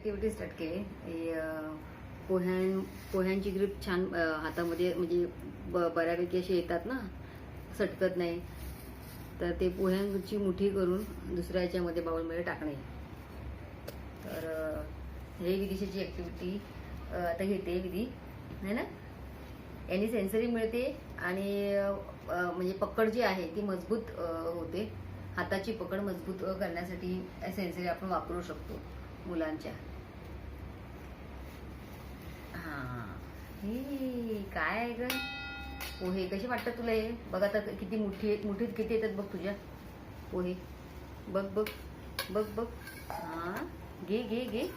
Activity start केली. पोह्यां पोह्यांची grip छान हातामध्ये म्हणजे ब बऱ्यापैकी अशी येतात ना सटकत नाही. तर ते पोह्यांची मुठी करून दुसऱ्या याच्यामध्ये बाउलमध्ये टाकणे. तर हे विदिशाची ॲक्टिव्हिटी आता घेते विधी. है ना? यांनी सेन्सरी मिळते आणि म्हणजे पकड जी आहे ती मजबूत होते. हाताची पकड मजबूत करण्यासाठी सेन्सरी आपण वापरू शकतो मुलांच्या. हे. काय आहे ग? पोहे कसे वाटतात तुला हे? बघ आता किती मुठी मुठीत किती येतात बघ तुझ्या. पोहे. बघ बघ बघ बघ. हा. घे घे घे.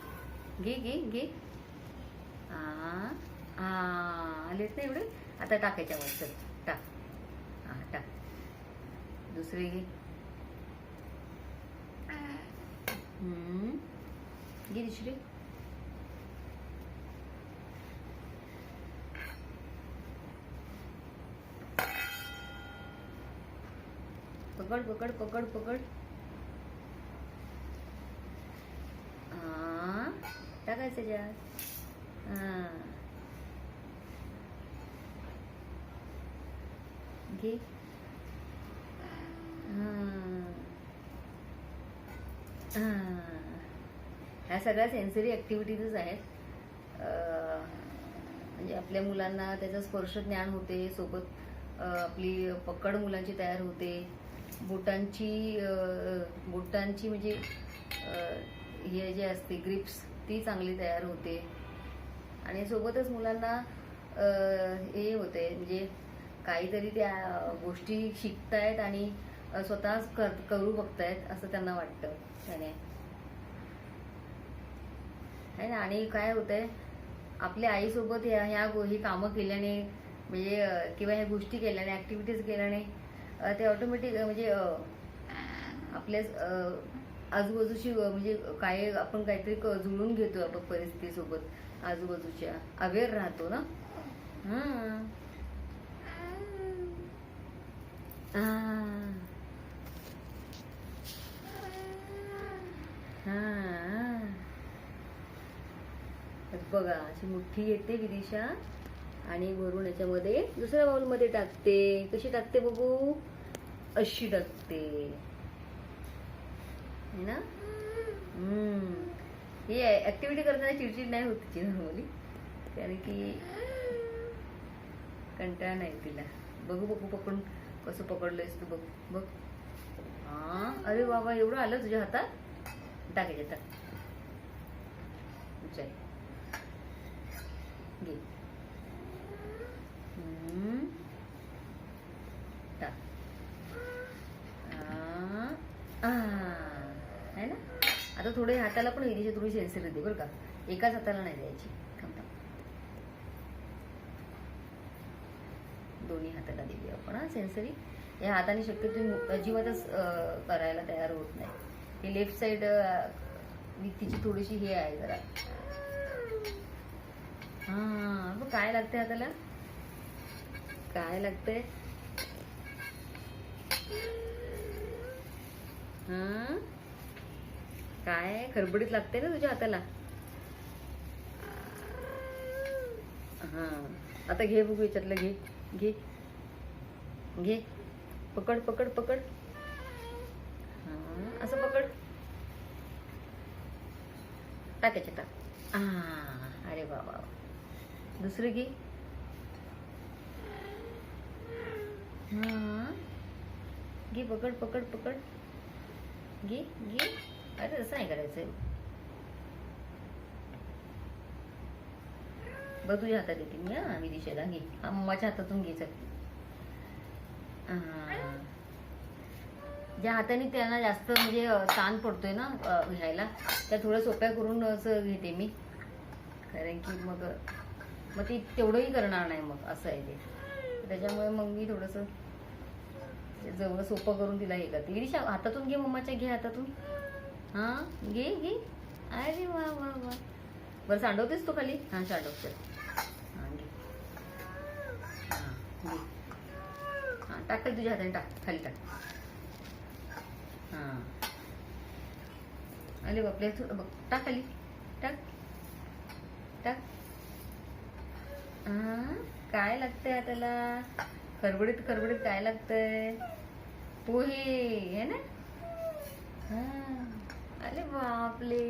घे घे घे. हां. हा. आलेत नाही एवढे? आता टाकायच्या वर चल. टाक. हा टाक. दुसरे घे. हम्म. घे दुसरे. पकड पकड पकड पकड. हा टाकायचं त्याच्यात हा घे. ह्या सगळ्या सेन्सरी ॲक्टिव्हिटीजच आहेत. म्हणजे आपल्या मुलांना त्याचं स्पर्श ज्ञान होते सोबत आपली पकड मुलांची तयार होते. बोटांची बोटांची म्हणजे हे जे असते ग्रिप्स ती चांगली तयार होते. आणि सोबतच मुलांना हे होते म्हणजे काहीतरी त्या गोष्टी शिकतायत आणि स्वतःच कर करू बघतायत असं त्यांना वाटतं त्याने. है ना? आणि काय होतंय आपल्या आईसोबत ह्या ह्या गो- ही कामं केल्याने म्हणजे किंवा ह्या गोष्टी केल्याने ऍक्टिव्हिटीज केल्याने ते ऑटोमॅटिक म्हणजे आपल्या आजूबाजूची म्हणजे काय आपण काहीतरी जुळून घेतो आपण परिस्थितीसोबत आजूबाजूच्या. अवेअर राहतो ना? हां. बघा अशी मुठ्ठी येते विदिशा. आणि वरून याच्यामध्ये दुसऱ्या बाउलमध्ये टाकते. कशी टाकते बघू? अशी टाकते. है ना? हे ऍक्टिव्हिटी करताना चिडचिड नाही होत तिची नॉर्मली कारण की कंटाळा नाही तिला. बघू बघू पकडून कसं पकडलंयस तू बघ बघ. हा. अरे बाबा एवढं आलं तुझ्या हातात? टाकायचं टाक. चल घे. हम्म. टाक ना? आता थोडे हाताला पण विदेशी थोडी सेन्सिटिव्ह दे बरं का. एकाच हाताला नाही द्यायची. थांब दोन्ही हाताला दिली आपण हा सेन्सरी या हाताने शक्यतो अजिबातच करायला तयार होत नाही. हे लेफ्ट साइड तिची थोडीशी हे आहे जरा. हा काय लागते हाताला. काय लागतंय? हा? काय? खरबडीत लागते ना तुझ्या हाताला? हा. आता घे बघू याच्यातलं घे घे. घे. पकड पकड पकड. हा असं पकड. टाकायचे टाक. हा अरे बाबा दुसरं घे. घे पकड पकड पकड. घे घे. अरे असं नाही करायचं बघ तुझ्या हातात येते मी हा मी दिशेला. घे. हा माझ्या हातातून घे चल हा. ज्या हाताने त्यांना जास्त म्हणजे ताण पडतोय ना घ्यायला त्या थोड्या सोप्या करून असं घेते मी. कारण की मग मग ती तेवढंही करणार नाही मग असं आहे ते. त्याच्यामुळे मग मी थोडंसं जवळ सोपं करून तिला हे करते गिरीशा हातातून घे मम्माच्या घे हातातून. हा? घे घे. अरे वा वा वा. बरं सांडवतेस तू खाली? हा सांडव चल घे. हां टाक तुझ्या हाताने टाक खाली टाक. हा. अरे बापले बघ टाक खाली टाक टाक. हा, काय लागतंय त्याला? खरबडीत खरबडीत काय लागतंय. पोहे हे ना? हा. अरे बापले